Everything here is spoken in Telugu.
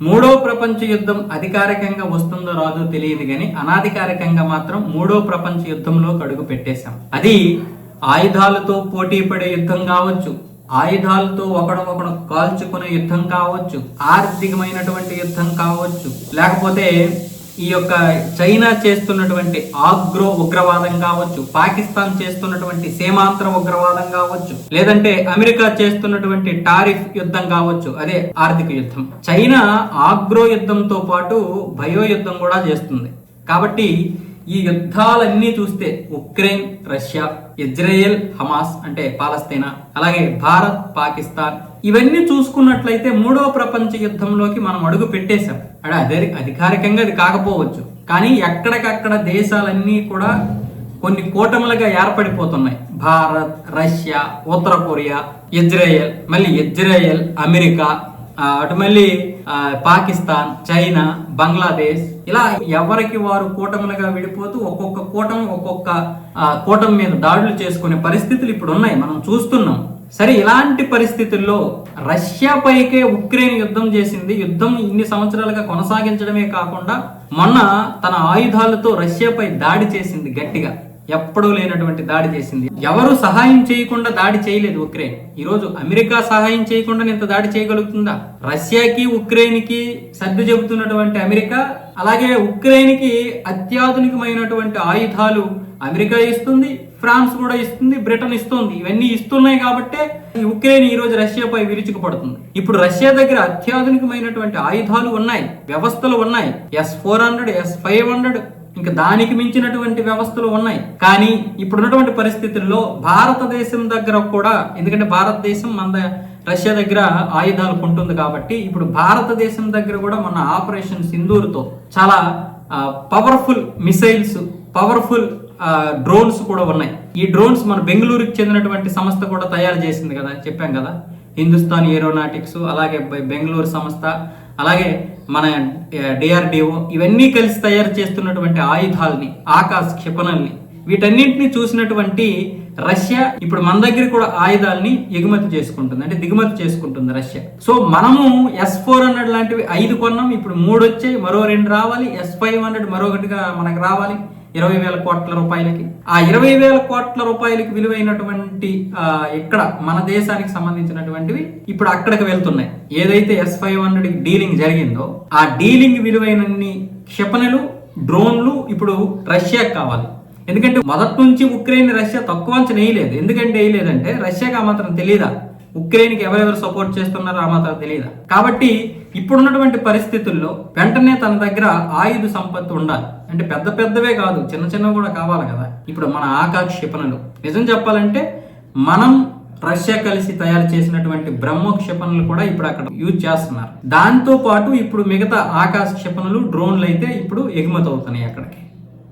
మూడో ప్రపంచ యుద్ధం అధికారికంగా వస్తుందో రాదో తెలియదు కానీ అనాధికారికంగా మాత్రం మూడో ప్రపంచ యుద్ధంలో అడుగు పెట్టేశాం. అది ఆయుధాలతో పోటీ పడే యుద్ధం కావచ్చు ఆయుధాలతో ఒకడొకడు కాల్చుకునే యుద్ధం కావచ్చు ఆర్థికమైనటువంటి యుద్ధం కావచ్చు లేకపోతే ఈ యొక్క చైనా చేస్తున్నటువంటి ఆగ్రో ఉగ్రవాదం కావచ్చు పాకిస్తాన్ చేస్తున్నటువంటి సీమాంతర ఉగ్రవాదం కావచ్చు లేదంటే అమెరికా చేస్తున్నటువంటి టారిఫ్ యుద్ధం కావచ్చు అదే ఆర్థిక యుద్ధం. చైనా ఆగ్రో యుద్ధంతో పాటు భయో యుద్ధం కూడా చేస్తుంది. కాబట్టి ఈ యుద్ధాలన్నీ చూస్తే ఉక్రెయిన్ రష్యా ఇజ్రాయెల్ హమాస్ అంటే పాలస్తీనా అలాగే భారత్ పాకిస్తాన్ ఇవన్నీ చూసుకున్నట్లయితే మూడో ప్రపంచ యుద్ధంలోకి మనం అడుగు పెట్టేశాం. అంటే అదే అధికారికంగా అది కాకపోవచ్చు. కానీ ఎక్కడికక్కడ దేశాలన్నీ కూడా కొన్ని కూటములుగా ఏర్పడిపోతున్నాయి. భారత్ రష్యా ఉత్తర కొరియా ఇజ్రాయెల్ మళ్ళీ ఇజ్రాయెల్ అమెరికా అటు మళ్ళీ పాకిస్తాన్ చైనా బంగ్లాదేశ్ ఇలా ఎవరికి వారు కూటములుగా విడిపోతూ ఒక్కొక్క కూటమి ఒక్కొక్క కూటమి మీద దాడులు చేసుకునే పరిస్థితులు ఇప్పుడు ఉన్నాయి మనం చూస్తున్నాం. సరే ఇలాంటి పరిస్థితుల్లో రష్యా పైకే ఉక్రెయిన్ యుద్ధం చేసింది. యుద్ధం ఇన్ని సంవత్సరాలుగా కొనసాగించడమే కాకుండా మొన్న తన ఆయుధాలతో రష్యాపై దాడి చేసింది గట్టిగా. ఎప్పుడూ లేనటువంటి దాడి చేసింది. ఎవరు సహాయం చేయకుండా దాడి చేయలేదు ఉక్రెయిన్. ఈ రోజు అమెరికా సహాయం చేయకుండా ఇంత దాడి చేయగలుగుతుందా? రష్యాకి ఉక్రెయిన్కి సర్దు చెబుతున్నటువంటి అమెరికా అలాగే ఉక్రెయిన్కి అత్యాధునికమైనటువంటి ఆయుధాలు అమెరికా ఇస్తుంది ఫ్రాన్స్ కూడా ఇస్తుంది బ్రిటన్ ఇస్తుంది. ఇవన్నీ ఇస్తున్నాయి కాబట్టే ఈ ఉక్రెయిన్ ఈ రోజు రష్యాపై విరుచుకుపడుతుంది. ఇప్పుడు రష్యా దగ్గర అత్యాధునికమైనటువంటి ఆయుధాలు ఉన్నాయి వ్యవస్థలు ఉన్నాయి. S four hundred S five hundred ఇంకా దానికి మించినటువంటి వ్యవస్థలు ఉన్నాయి. కానీ ఇప్పుడున్నటువంటి పరిస్థితుల్లో భారతదేశం దగ్గర కూడా ఎందుకంటే భారతదేశం మన రష్యా దగ్గర ఆయుధాలు కొంటుంది కాబట్టి ఇప్పుడు భారతదేశం దగ్గర కూడా మన ఆపరేషన్ సింధూర్తో చాలా పవర్ఫుల్ మిసైల్స్ పవర్ఫుల్ డ్రోన్స్ కూడా ఉన్నాయి. ఈ డ్రోన్స్ మన బెంగళూరుకి చెందినటువంటి సంస్థ కూడా తయారు చేసింది కదా చెప్పాం కదా. హిందుస్థాన్ ఏరోనాటిక్స్ అలాగే బెంగళూరు సంస్థ అలాగే మన డిఆర్డిఓ ఇవన్నీ కలిసి తయారు చేస్తున్నటువంటి ఆయుధాలని ఆకాశ క్షిపణల్ని వీటన్నింటినీ చూసినటువంటి రష్యా ఇప్పుడు మన దగ్గర కూడా ఆయుధాలని ఎగుమతి చేసుకుంటుంది అంటే దిగుమతి చేసుకుంటుంది రష్యా. సో మనము ఎస్ ఫోర్ హండ్రెడ్ లాంటివి ఐదు కొన్నాం ఇప్పుడు మూడు వచ్చాయి మరో రెండు రావాలి ఎస్ ఫైవ్ హండ్రెడ్ మరొకటిగా మనకు రావాలి ఇరవై వేల కోట్ల రూపాయలకి. ఆ ఇరవై వేల కోట్ల రూపాయలకి విలువైనటువంటి ఇక్కడ మన దేశానికి సంబంధించినటువంటివి ఇప్పుడు అక్కడికి వెళ్తున్నాయి. ఏదైతే ఎస్ ఫైవ్ హండ్రెడ్ డీలింగ్ జరిగిందో ఆ డీలింగ్ విలువైనన్ని క్షిపణులు డ్రోన్లు ఇప్పుడు రష్యాకి కావాలి. ఎందుకంటే మొదటి నుంచి ఉక్రెయిన్ రష్యా తక్కువ అంచనా వేయలేదు ఎందుకంటే వేయలేదంటే రష్యాకి ఆ మాత్రం తెలియదా ఉక్రెయిన్కి ఎవరెవరు సపోర్ట్ చేస్తున్నారో ఆ మాత్రం తెలియదా కాబట్టి ఇప్పుడున్నటువంటి పరిస్థితుల్లో వెంటనే తన దగ్గర ఆయుధ సంపత్తి ఉండాలి. అంటే పెద్ద పెద్దవే కాదు చిన్న చిన్నవి కూడా కావాలి కదా. ఇప్పుడు మన ఆకాశ క్షిపణులు. నిజం చెప్పాలంటే మనం రష్యా కలిసి తయారు చేసినటువంటి బ్రహ్మ క్షిపణులు కూడా ఇప్పుడు అక్కడ యూజ్ చేస్తున్నారు. దాంతో పాటు ఇప్పుడు మిగతా ఆకాశ క్షిపణులు డ్రోన్లు అయితే ఇప్పుడు ఎగుమతి అవుతున్నాయి అక్కడికి.